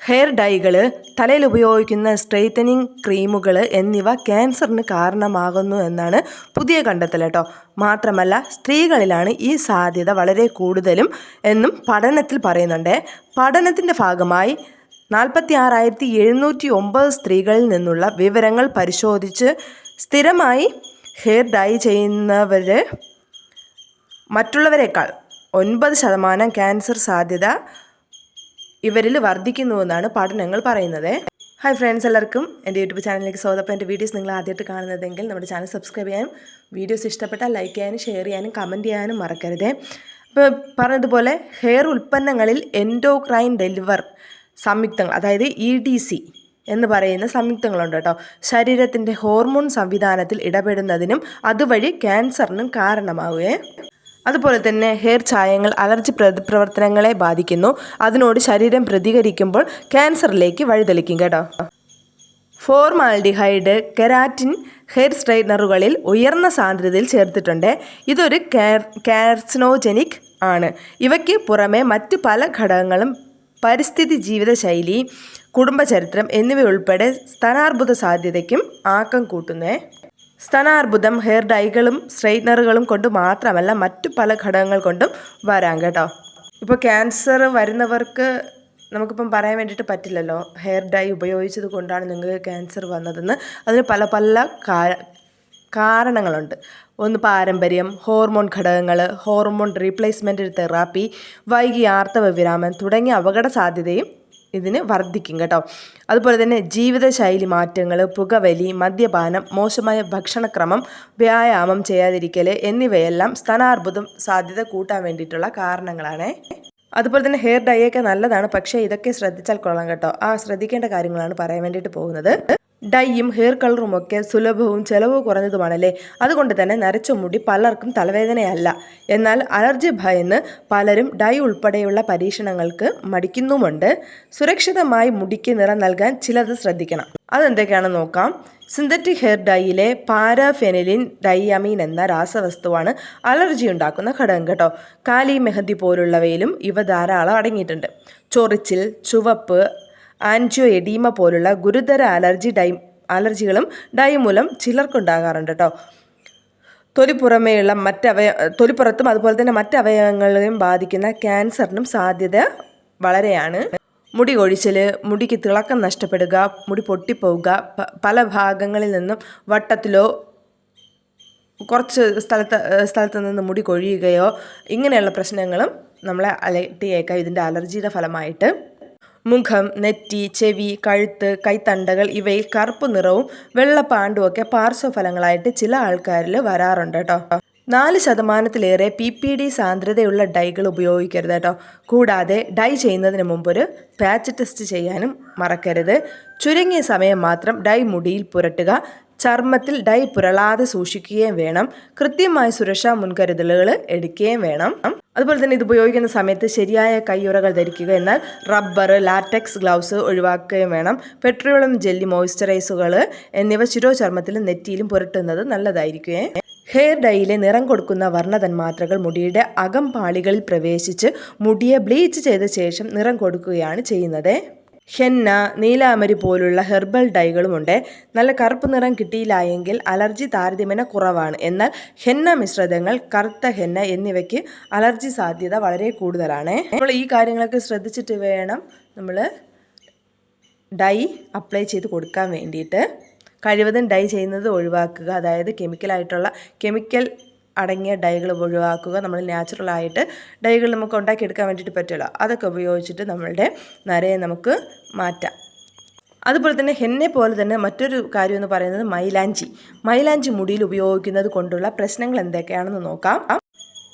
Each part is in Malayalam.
ഹെയർ ഡൈകൾ തലയിൽ ഉപയോഗിക്കുന്ന സ്ട്രെയിറ്റനിങ് ക്രീമുകൾ എന്നിവ ക്യാൻസറിന് കാരണമാകുന്നു എന്നാണ് പുതിയ കണ്ടെത്തൽ കേട്ടോ. മാത്രമല്ല സ്ത്രീകളിലാണ് ഈ സാധ്യത വളരെ കൂടുതലും എന്നും പഠനത്തിൽ പറയുന്നുണ്ട്. പഠനത്തിന്റെ ഭാഗമായി നാൽപ്പത്തി ആറായിരത്തി എഴുന്നൂറ്റി ഒമ്പത് സ്ത്രീകളിൽ നിന്നുള്ള വിവരങ്ങൾ പരിശോധിച്ച് സ്ഥിരമായി ഹെയർ ഡൈ ചെയ്യുന്നവർ മറ്റുള്ളവരെക്കാൾ ഒൻപത് ശതമാനം ക്യാൻസർ സാധ്യത ഇവരിൽ വർദ്ധിക്കുന്നുവെന്നാണ് പഠനങ്ങൾ പറയുന്നത്. ഹായ് ഫ്രണ്ട്സ് എല്ലാവർക്കും എന്റെ യൂട്യൂബ് ചാനലിലേക്ക് സ്വാഗതം. എന്റെ വീഡിയോസ് നിങ്ങൾ ആദ്യമായിട്ട് കാണുന്നതെങ്കിൽ നമ്മുടെ ചാനൽ സബ്സ്ക്രൈബ് ചെയ്യാനും വീഡിയോസ് ഇഷ്ടപ്പെട്ടാൽ ലൈക്ക് ചെയ്യാനും ഷെയർ ചെയ്യാനും കമന്റ് ചെയ്യാനും മറക്കരുത്. അപ്പോൾ പറഞ്ഞതുപോലെ ഹെയർ ഉൽപ്പന്നങ്ങളിൽ എൻഡോക്രൈൻ ഡെലിവർ സംയുക്തങ്ങൾ അതായത് ഇ ഡി സി എന്ന് പറയുന്ന സംയുക്തങ്ങളുണ്ട് കേട്ടോ. ശരീരത്തിന്റെ ഹോർമോൺ സംവിധാനത്തിൽ ഇടപെടുന്നതിനും അതുവഴി ക്യാൻസറിനും കാരണമാവുകയെ. അതുപോലെ തന്നെ ഹെയർ ചായങ്ങൾ അലർജി പ്രവർത്തനങ്ങളെ ബാധിക്കുന്നു. അതിനോട് ശരീരം പ്രതികരിക്കുമ്പോൾ ക്യാൻസറിലേക്ക് വഴിതെളിക്കും കേട്ടോ. ഫോർമാൽഡിഹൈഡ് കെരാറ്റിൻ ഹെയർ സ്ട്രൈറ്റ്നറുകളിൽ ഉയർന്ന സാന്ദ്രതയിൽ ചേർത്തിട്ടുണ്ട്. ഇതൊരു കാർസിനോജനിക് ആണ്. ഇവയ്ക്ക് പുറമെ മറ്റു പല ഘടകങ്ങളും പരിസ്ഥിതി ജീവിതശൈലി കുടുംബചരിത്രം എന്നിവയുൾപ്പെടെ സ്ഥാനാർബുദ സാധ്യതയ്ക്കും ആക്കം കൂട്ടുന്നേ സ്തനാർബുദം ഹെയർ ഡൈകളും സ്ട്രെയിറ്റ്നറുകളും കൊണ്ട് മാത്രമല്ല മറ്റു പല ഘടകങ്ങൾ കൊണ്ടും വരാം കേട്ടോ. ഇപ്പോൾ ക്യാൻസർ വരുന്നവർക്ക് നമുക്കിപ്പം പറയാൻ വേണ്ടിയിട്ട് പറ്റില്ലല്ലോ. ഹെയർ ഡൈ ഉപയോഗിച്ചത് കൊണ്ടാണ് നിങ്ങൾക്ക് ക്യാൻസർ വന്നതെന്ന്. അതിന് പല പല കാരണങ്ങളുണ്ട്. ഒന്ന് പാരമ്പര്യം ഹോർമോൺ ഘടകങ്ങൾ ഹോർമോൺ റീപ്ലേസ്മെന്റ് തെറാപ്പി വൈകി ആർത്തവ വിരാമം തുടങ്ങിയ അപകട സാധ്യതയും ഇതിന് വർദ്ധിക്കും കേട്ടോ. അതുപോലെ തന്നെ ജീവിതശൈലി മാറ്റങ്ങൾ പുകവലി മദ്യപാനം മോശമായ ഭക്ഷണക്രമം വ്യായാമം ചെയ്യാതിരിക്കൽ എന്നിവയെല്ലാം സ്ഥാനാർബുദം സാധ്യത കൂട്ടാൻ വേണ്ടിയിട്ടുള്ള കാരണങ്ങളാണ്. അതുപോലെ തന്നെ ഹെയർ ഡൈ ഒക്കെ നല്ലതാണ്. പക്ഷേ ഇതൊക്കെ ശ്രദ്ധിച്ചാൽ കൊള്ളാം കേട്ടോ. ആ ശ്രദ്ധിക്കേണ്ട കാര്യങ്ങളാണ് പറയാൻ വേണ്ടിയിട്ട് പോകുന്നത്. ഡൈയും ഹെയർ കളറും ഒക്കെ സുലഭവും ചെലവ് കുറഞ്ഞതുമാണല്ലേ? അതുകൊണ്ട് തന്നെ നരച്ച മുടി പലർക്കും തലവേദനയല്ല. എന്നാൽ അലർജി ഭയന്ന് പലരും ഡൈ ഉൾപ്പെടെയുള്ള പരീക്ഷണങ്ങൾക്ക് മടിക്കുന്നുമുണ്ട്. സുരക്ഷിതമായി മുടിക്ക് നിറം നൽകാൻ ചിലത് ശ്രദ്ധിക്കണം. അതെന്തൊക്കെയാണെന്ന് നോക്കാം. സിന്തറ്റിക് ഹെയർ ഡൈയിലെ പാരാഫെനിലിൻ ഡൈയമീൻ എന്ന രാസവസ്തുവാണ് അലർജി ഉണ്ടാക്കുന്ന ഘടകം കേട്ടോ. കാലി മെഹന്തി പോലുള്ളവയിലും ഇവ ധാരാളം അടങ്ങിയിട്ടുണ്ട്. ചൊറിച്ചിൽ ചുവപ്പ് ആൻജിയോ എഡീമ പോലുള്ള ഗുരുതര അലർജി ഡൈ അലർജികളും ഡൈ മൂലം ചിലർക്കുണ്ടാകാറുണ്ട് കേട്ടോ തൊലിപ്പുറമേയുള്ള മറ്റവയ തൊലിപ്പുറത്തും അതുപോലെ തന്നെ മറ്റവയവങ്ങളെയും ബാധിക്കുന്ന ക്യാൻസറിനും സാധ്യത വളരെയാണ്. മുടി കൊഴിച്ചൽ മുടിക്ക് തിളക്കം നഷ്ടപ്പെടുക മുടി പൊട്ടിപ്പോവുക പല ഭാഗങ്ങളിൽ നിന്നും വട്ടത്തിലോ കുറച്ച് സ്ഥലത്ത് സ്ഥലത്ത് നിന്ന് മുടി കൊഴിയുകയോ ഇങ്ങനെയുള്ള പ്രശ്നങ്ങളും നമ്മളെ അലട്ടിയേക്കാം. ഇതിന്റെ അലർജിയുടെ ഫലമായിട്ട്. മുഖം നെറ്റി ചെവി കഴുത്ത് കൈത്തണ്ടകൾ ഇവയിൽ കറുപ്പ് നിറവും വെള്ള പാണ്ടുമൊക്കെ പാർശ്വഫലങ്ങളായിട്ട് ചില ആൾക്കാരിൽ വരാറുണ്ട് കേട്ടോ. നാല് ശതമാനത്തിലേറെ പി പി ഡി സാന്ദ്രതയുള്ള ഡൈകൾ ഉപയോഗിക്കരുത് കേട്ടോ. കൂടാതെ ഡൈ ചെയ്യുന്നതിന് മുമ്പ് ഒരു പാച്ച് ടെസ്റ്റ് ചെയ്യാനും മറക്കരുത്. ചുരുങ്ങിയ സമയം മാത്രം ഡൈ മുടിയിൽ പുരട്ടുക ചർമ്മത്തിൽ ഡൈ പുരളാതെ സൂക്ഷിക്കുകയും വേണം. കൃത്യമായ സുരക്ഷാ മുൻകരുതലുകൾ എടുക്കുകയും വേണം. അതുപോലെ തന്നെ ഇത് ഉപയോഗിക്കുന്ന സമയത്ത് ശരിയായ കയ്യുറകൾ ധരിക്കുക എന്നാൽ റബ്ബർ ലാറ്റക്സ് ഗ്ലൗസ് ഒഴിവാക്കുകയും വേണം. പെട്രോളിയം ജെല്ലി മോയ്സ്ചറൈസുകൾ എന്നിവ ചർമ്മത്തിലും നെറ്റിയിലും പുരട്ടുന്നത് നല്ലതായിരിക്കുകയും ഹെയർ ഡൈയിലെ നിറം കൊടുക്കുന്ന വർണതന്മാത്രകൾ മുടിയുടെ അകം പാളികളിൽ പ്രവേശിച്ച് മുടിയെ ബ്ലീച്ച് ചെയ്ത ശേഷം നിറം കൊടുക്കുകയാണ് ചെയ്യുന്നത്. ഹെന്ന നീലാമരി പോലുള്ള ഹെർബൽ ഡൈകളുമുണ്ട്. നല്ല കറുപ്പ് നിറം കിട്ടിയില്ലായെങ്കിൽ അലർജി താരതമ്യേന കുറവാണ്. എന്നാൽ ഹെന്ന മിശ്രിതങ്ങൾ കറുത്ത ഹെന്ന എന്നിവയ്ക്ക് അലർജി സാധ്യത വളരെ കൂടുതലാണ്. നമ്മൾ ഈ കാര്യങ്ങളൊക്കെ ശ്രദ്ധിച്ചിട്ട് വേണം നമ്മൾ ഡൈ അപ്ലൈ ചെയ്ത് കൊടുക്കാൻ വേണ്ടിയിട്ട്. കഴിവതും ഡൈ ചെയ്യുന്നത് ഒഴിവാക്കുക. അതായത് കെമിക്കലായിട്ടുള്ള കെമിക്കൽ അടങ്ങിയ ഡൈകൾ ഒഴിവാക്കുക. നമ്മൾ നാച്ചുറലായിട്ട് ഡൈകൾ നമുക്ക് ഉണ്ടാക്കിയെടുക്കാൻ വേണ്ടിയിട്ട് പറ്റുമല്ലോ. അതൊക്കെ ഉപയോഗിച്ചിട്ട് നമ്മളുടെ നരയെ നമുക്ക് മാറ്റാം. അതുപോലെ തന്നെ ഹെന്നെ പോലെ തന്നെ മറ്റൊരു കാര്യം എന്ന് പറയുന്നത് മൈലാഞ്ചി. മൈലാഞ്ചി മുടിയിൽ ഉപയോഗിക്കുന്നത് കൊണ്ടുള്ള പ്രശ്നങ്ങൾ എന്തൊക്കെയാണെന്ന് നോക്കാം.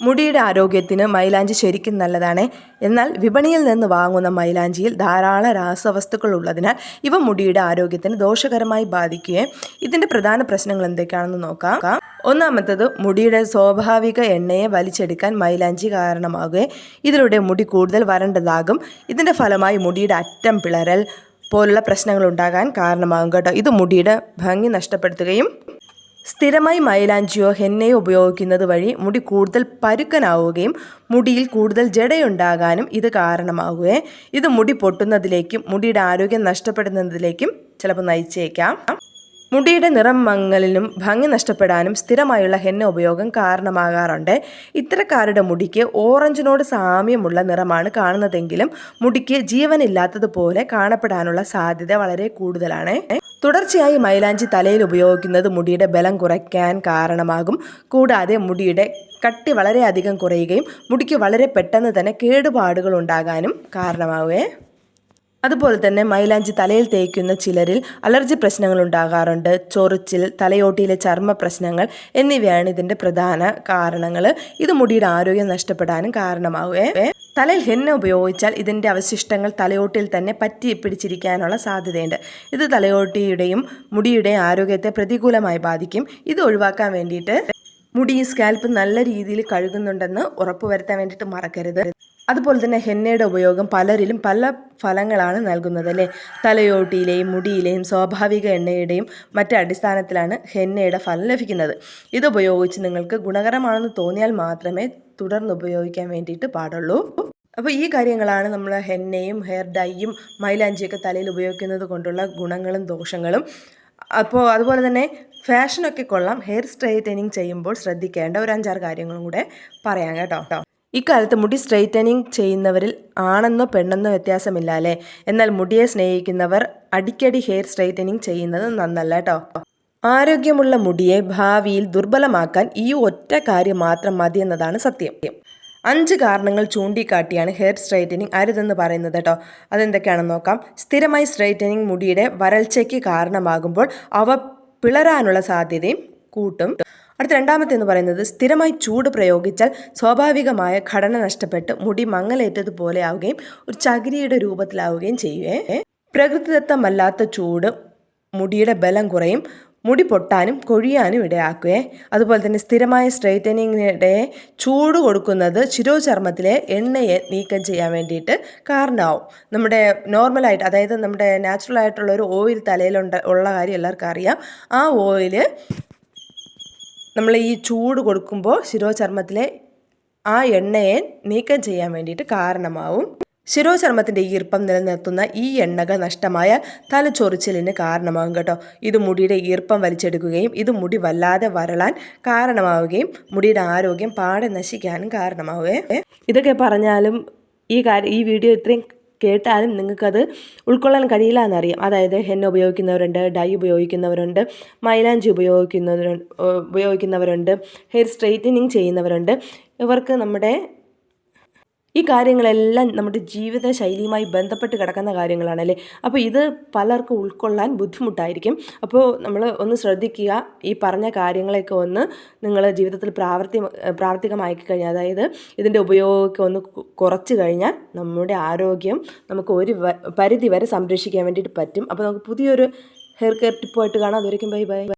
മുടിയുടെ ആരോഗ്യത്തിന് മൈലാഞ്ചി ശരിക്കും നല്ലതാണ്. എന്നാൽ വിപണിയിൽ നിന്ന് വാങ്ങുന്ന മൈലാഞ്ചിയിൽ ധാരാളം രാസവസ്തുക്കൾ ഉള്ളതിനാൽ ഇവ മുടിയുടെ ആരോഗ്യത്തിന് ദോഷകരമായി ബാധിക്കുകയും ഇതിന്റെ പ്രധാന പ്രശ്നങ്ങൾ എന്തൊക്കെയാണെന്ന് നോക്കാം. ഒന്നാമത്തത് മുടിയുടെ സ്വാഭാവിക എണ്ണയെ വലിച്ചെടുക്കാൻ മൈലാഞ്ചി കാരണമാകുകയും ഇതിലൂടെ മുടി കൂടുതൽ വരണ്ടതാകും. ഇതിന്റെ ഫലമായി മുടിയുടെ അറ്റം പിളരൽ പോലുള്ള പ്രശ്നങ്ങൾ ഉണ്ടാകാൻ കാരണമാകും കേട്ടോ. ഇത് മുടിയുടെ ഭംഗി നഷ്ടപ്പെടുത്തുകയും സ്ഥിരമായി മൈലാഞ്ചിയോ ഹെന്നയോ ഉപയോഗിക്കുന്നത് വഴി മുടി കൂടുതൽ പരുക്കനാവുകയും മുടിയിൽ കൂടുതൽ ജടയുണ്ടാകാനും ഇത് കാരണമാവുകയും ഇത് മുടി പൊട്ടുന്നതിലേക്കും മുടിയുടെ ആരോഗ്യം നഷ്ടപ്പെടുന്നതിലേക്കും ചിലപ്പോൾ നയിച്ചേക്കാം. മുടിയുടെ നിറം മങ്ങലിനും ഭംഗി നഷ്ടപ്പെടാനും സ്ഥിരമായുള്ള ഹെന്ന ഉപയോഗം കാരണമാകാറുണ്ട്. ഇത്തരക്കാരുടെ മുടിക്ക് ഓറഞ്ചിനോട് സാമ്യമുള്ള നിറമാണ് കാണുന്നതെങ്കിലും മുടിക്ക് ജീവനില്ലാത്തതുപോലെ കാണപ്പെടാനുള്ള സാധ്യത വളരെ കൂടുതലാണ്. തുടർച്ചയായി മൈലാഞ്ചി തലയിൽ ഉപയോഗിക്കുന്നത് മുടിയുടെ ബലം കുറയ്ക്കാൻ കാരണമാകും. കൂടാതെ മുടിയുടെ കട്ടി വളരെയധികം കുറയുകയും മുടിക്ക് വളരെ പെട്ടെന്ന് തന്നെ കേടുപാടുകൾ ഉണ്ടാകാനും കാരണമാവുകയെ. അതുപോലെ തന്നെ മൈലാഞ്ചി തലയിൽ തേക്കുന്ന ചിലരിൽ അലർജി പ്രശ്നങ്ങൾ ഉണ്ടാകാറുണ്ട്. ചൊറിച്ചിൽ തലയോട്ടിയിലെ ചർമ്മ പ്രശ്നങ്ങൾ എന്നിവയാണ് ഇതിന്റെ പ്രധാന കാരണങ്ങൾ. ഇത് മുടിയുടെ ആരോഗ്യം നഷ്ടപ്പെടാനും കാരണമാവുകയെ. തലയിൽ ഹെന്ന ഉപയോഗിച്ചാൽ ഇതിന്റെ അവശിഷ്ടങ്ങൾ തലയോട്ടിൽ തന്നെ പറ്റി പിടിച്ചിരിക്കാനുള്ള സാധ്യതയുണ്ട്. ഇത് തലയോട്ടിയുടെയും മുടിയുടെയും ആരോഗ്യത്തെ പ്രതികൂലമായി ബാധിക്കും. ഇത് ഒഴിവാക്കാൻ വേണ്ടിയിട്ട് മുടി സ്കാൽപ്പ് നല്ല രീതിയിൽ കഴുകുന്നുണ്ടെന്ന് ഉറപ്പുവരുത്താൻ വേണ്ടിയിട്ട് മറക്കരുത്. അതുപോലെ തന്നെ ഹെന്നയുടെ ഉപയോഗം പലരിലും പല ഫലങ്ങളാണ് നൽകുന്നത് അല്ലേ? തലയോട്ടിയിലെയും മുടിയിലെയും സ്വാഭാവിക എണ്ണയുടെയും മറ്റ് അടിസ്ഥാനത്തിലാണ് ഹെന്നയുടെ ഫലം ലഭിക്കുന്നത്. ഇതുപയോഗിച്ച് നിങ്ങൾക്ക് ഗുണകരമാണെന്ന് തോന്നിയാൽ മാത്രമേ തുടർന്ന് ഉപയോഗിക്കാൻ വേണ്ടിയിട്ട് പാടുള്ളൂ. അപ്പോൾ ഈ കാര്യങ്ങളാണ് നമ്മൾ ഹെന്നയും ഹെയർ ഡൈയും മൈലാഞ്ചിയൊക്കെ തലയിൽ ഉപയോഗിക്കുന്നത് കൊണ്ടുള്ള ഗുണങ്ങളും ദോഷങ്ങളും. അപ്പോൾ അതുപോലെ തന്നെ ഫാഷനൊക്കെ കൊള്ളാം. ഹെയർ സ്ട്രെയിറ്റനിങ് ചെയ്യുമ്പോൾ ശ്രദ്ധിക്കേണ്ട ഒരു അഞ്ചാറ് കാര്യങ്ങളും കൂടെ പറയാം കേട്ടോ. ഇക്കാലത്ത് മുടി സ്ട്രെയിറ്റനിങ് ചെയ്യുന്നവരിൽ ആണെന്നോ പെണ്ണെന്നോ വ്യത്യാസമില്ല അല്ലേ? എന്നാൽ മുടിയെ സ്നേഹിക്കുന്നവർ അടിക്കടി ഹെയർ സ്ട്രെയിറ്റനിങ് ചെയ്യുന്നത് നന്നല്ല കേട്ടോ. ആരോഗ്യമുള്ള മുടിയെ ഭാവിയിൽ ദുർബലമാക്കാൻ ഈ ഒറ്റ കാര്യം മാത്രം മതി എന്നതാണ് സത്യം. അഞ്ച് കാരണങ്ങൾ ചൂണ്ടിക്കാട്ടിയാണ് ഹെയർ സ്ട്രൈറ്റനിങ് അരുതെന്ന് പറയുന്നത് കേട്ടോ. അതെന്തൊക്കെയാണെന്ന് നോക്കാം. സ്ഥിരമായി സ്ട്രൈറ്റനിങ് മുടിയുടെ വരൾച്ചയ്ക്ക് കാരണമാകുമ്പോൾ അവ പിളരാനുള്ള സാധ്യതയും കൂട്ടും. അടുത്ത രണ്ടാമത്തെ എന്ന് പറയുന്നത് സ്ഥിരമായി ചൂട് പ്രയോഗിച്ചാൽ സ്വാഭാവികമായ ഘടന നഷ്ടപ്പെട്ട് മുടി മങ്ങലേറ്റതുപോലെ ആവുകയും ഒരു ചകിരിയുടെ രൂപത്തിലാവുകയും ചെയ്യുകയെ പ്രകൃതിദത്തമല്ലാത്ത ചൂട് മുടിയുടെ ബലം കുറയും മുടി പൊട്ടാനും കൊഴിയാനും ഇടയാക്കുകയെ. അതുപോലെ തന്നെ സ്ഥിരമായ സ്ട്രെയിറ്റനിങ്ങിനിടെ ചൂട് കൊടുക്കുന്നത് ശിരോചർമ്മത്തിലെ എണ്ണയെ നീക്കം ചെയ്യാൻ വേണ്ടിയിട്ട് കാരണമാവും. നമ്മുടെ നോർമലായിട്ട് അതായത് നമ്മുടെ നാച്ചുറൽ ആയിട്ടുള്ള ഒരു ഓയിൽ തലയിലുണ്ട് ഉള്ള കാര്യം എല്ലാവർക്കും അറിയാം. ആ ഓയിൽ നമ്മൾ ഈ ചൂട് കൊടുക്കുമ്പോൾ ശിരോചർമ്മത്തിലെ ആ എണ്ണയെ നീക്കം ചെയ്യാൻ വേണ്ടിയിട്ട് കാരണമാവും. ശിരോചർമ്മത്തിന്റെ ഈർപ്പം നിലനിർത്തുന്ന ഈ എണ്ണകൾ നഷ്ടമായ തലച്ചൊറിച്ചിലിന് കാരണമാകും കേട്ടോ. ഇത് മുടിയുടെ ഈർപ്പം വലിച്ചെടുക്കുകയും ഇത് മുടി വല്ലാതെ വരളാൻ കാരണമാവുകയും മുടിയുടെ ആരോഗ്യം പാടെ നശിക്കാനും കാരണമാവുകയും. ഇതൊക്കെ പറഞ്ഞാലും ഈ കാര്യം ഈ വീഡിയോ ഇത്രയും കേട്ടാലും നിങ്ങൾക്കത് ഉൾക്കൊള്ളാൻ കഴിയില്ല എന്നറിയാം അതായത് ഹെന്ന ഉപയോഗിക്കുന്നവരുണ്ട് ഡൈ ഉപയോഗിക്കുന്നവരുണ്ട് മൈലാഞ്ചി ഉപയോഗിക്കുന്നവരുണ്ട് ഉപയോഗിക്കുന്നവരുണ്ട് ഹെയർ സ്ട്രെയിറ്റനിങ് ചെയ്യുന്നവരുണ്ട്. ഇവർക്ക് നമ്മുടെ ഈ കാര്യങ്ങളെല്ലാം നമ്മുടെ ജീവിത ശൈലിയുമായി ബന്ധപ്പെട്ട് കിടക്കുന്ന കാര്യങ്ങളാണല്ലേ? അപ്പോൾ ഇത് പലർക്കും ഉൾക്കൊള്ളാൻ ബുദ്ധിമുട്ടായിരിക്കും. അപ്പോൾ നമ്മൾ ഒന്ന് ശ്രദ്ധിക്കുക ഈ പറഞ്ഞ കാര്യങ്ങളെയൊക്കെ ഒന്ന് നിങ്ങൾ ജീവിതത്തിൽ പ്രാവർത്തി പ്രാവർത്തികമാക്കി കഴിഞ്ഞാൽ അതായത് ഇതിന്റെ ഉപയോഗമൊക്കെ ഒന്ന് കുറച്ച് കഴിഞ്ഞാൽ നമ്മുടെ ആരോഗ്യം നമുക്ക് ഒരു പരിധി വരെ സംരക്ഷിക്കാൻ വേണ്ടിയിട്ട് പറ്റും. അപ്പോൾ നമുക്ക് പുതിയൊരു ഹെയർ കെയർ ടിപ്പുമായിട്ട് കാണാം. അതുവരെയും ബൈ ബൈ.